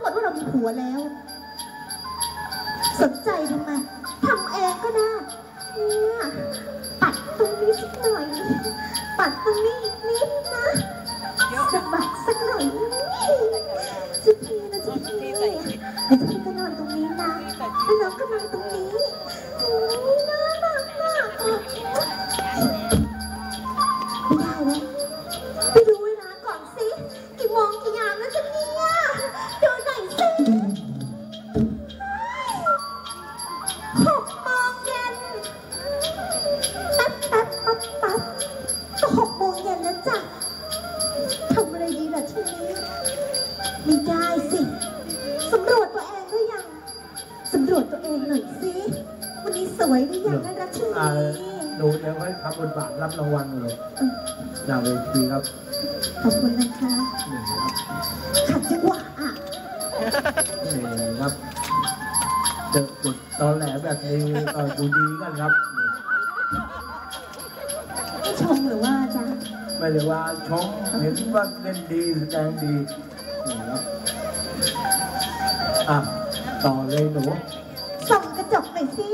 หมดว่าเรามีผัวแล้ว สนใจทำไมทำเองก็ได้เนี่ยปัดตรงนี้สักหน่อย ปัดตรงนี้อีกนิดนะสะบัดสักหน่อยจุพี่นะจุพี่เไรดีล่ะทีนี้ไม่ได้สิสำรวจตัวเองหรือยังสำรวจตัวเองหน่อยสิวันนี้สวยหรือยังนะรัชอ่านีหนูยังไม่ทำบทบาทรับรางวัลเลยจากเวทีครับขอบคุณนะคะนี่ครับขัดจังหวะอะนี่ครับเจอจุดตอนแหลแบบนี้ก็ดูดีกันครับนี่ไม่ชมหรือว่าจ๊ะ ไม่ได้ว่าชมเห็นว่าเล่นดีแสดงดีนี่ครับอะต่อเลยหนูส่องกระจกหน่อยสิ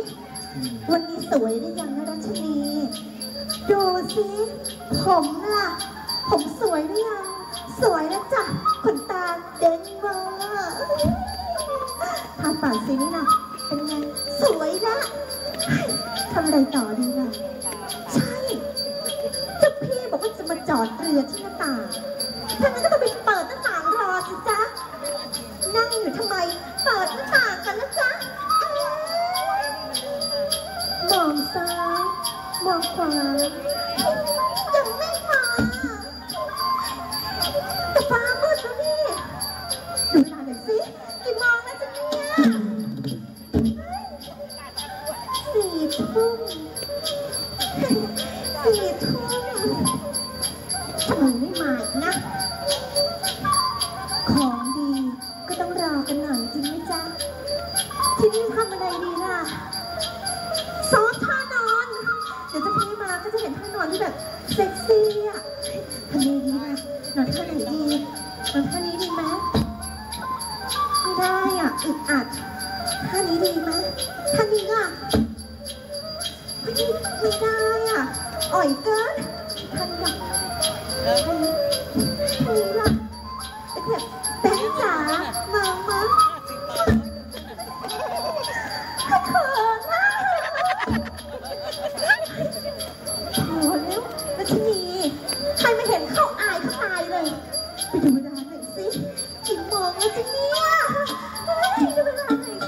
อืมวันนี้สวยหรือยังนะรัชนีดูสิผมล่ะ ผมสวยหรือยังสวยแล้วจ้ะขนตาเด้งเวอร์ทาปากสินี่นะเป็นไงสวยละเฮ้ยทำอะไรต่อดีล่ะ มองซ้ายมองขวายังไม่มาแต่ฟ้ามืดแล้วนี่ดูเวลาหน่อยสิกี่โมงแล้วจ๊ะเนี่ยสี่ทุ่มสี่ทุ่มทำไมไม่มาอีกนะ ของดีก็ต้องรอกันหน่อยจริงไหมจ๊ะ ที่นี่ทำอะไรดีล่ะ เซ็กซี่อะทำไงดีล่ะนอนท่าไหนดีนอนท่านี้ดีไหมไม่ได้อะอึดอัดท่านี้ดีไหมท่านี้อะไม่ไม่ได้อะอ่อยเกินท่านี้อะท่านี้ท่านี้ล่ะเป็นแบบ ใครไม่เห็นเข้าอายผู้ชายเลย ไปดูเวลาหน่อยสิกี่โมงแล้วจ๊ะเนี่ยเฮ้ยดูเวลาหน่อย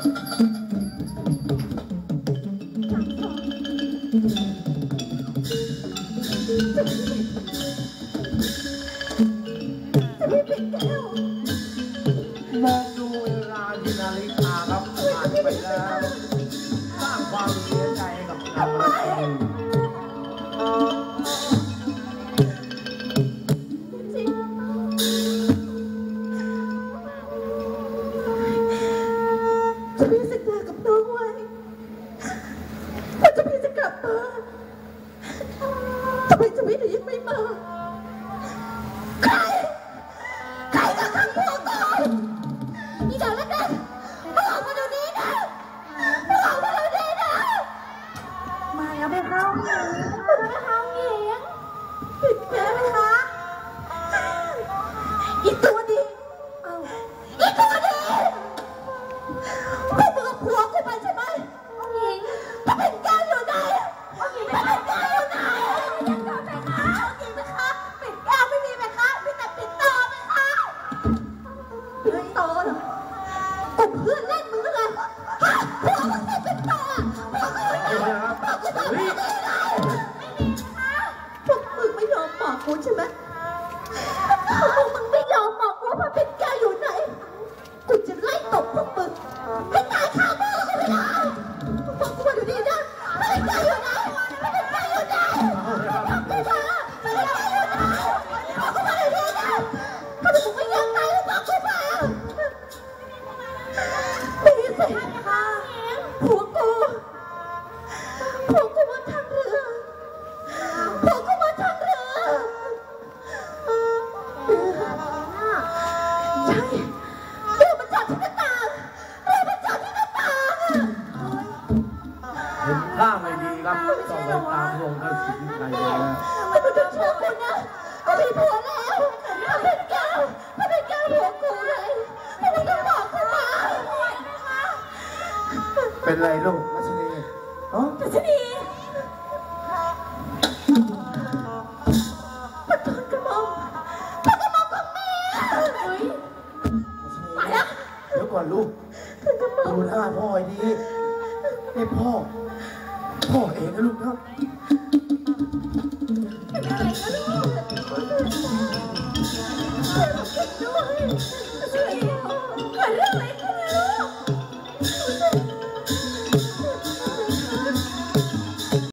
สามสอง จะพี่สัญญากับน้องไว้ว่าจะพี่จะกลับมาทำไมจะพี่ถึงยังไม่มา ใคร ใครจะทำพ่อก่อนนี่เดี๋ยวแล้วนะมึงออกมาเดี๋ยวนี้นะมึงออกมาเดี๋ยวนี้นะ มาเอาไปเข้าหญิงเอาไปเข้าหญิงปิดแก้ไหมคะ เฮ้ยโตเหรอตบเพื่อนเล่นมึงหรือไงฮะหัวมึงไม่เป็นต่อบอกกูอยู่ไหนบอกกูบอกกูอยู่ไหนไม่มีค่ะพวกมึงไม่ยอมบอกกูใช่ไหม ผัวกูผัวกูมาทางเรือผัวกูมาทางเรือเรือใช่เรือมาจอดที่หน้าต่างเรือมาจอดที่หน้าต่างเห็นท่าไม่ดีครับต้องไปตามลงท่านสิทธิ์เลยนะไต้องเชื่อคุณนะกูมีผัวแลย เป็นไรลูกรัชนีอ๋อรัชนีพระทุนกระหม่อมพระกระหม่อมของแม่เฮ้ยรัชนีเดี๋ยวก่อนลูกทุนกระหม่อมดูหน้าพ่อให้ดีนี่พ่อ พ่อเองนะลูกนะ เป็นอะไรนะลูก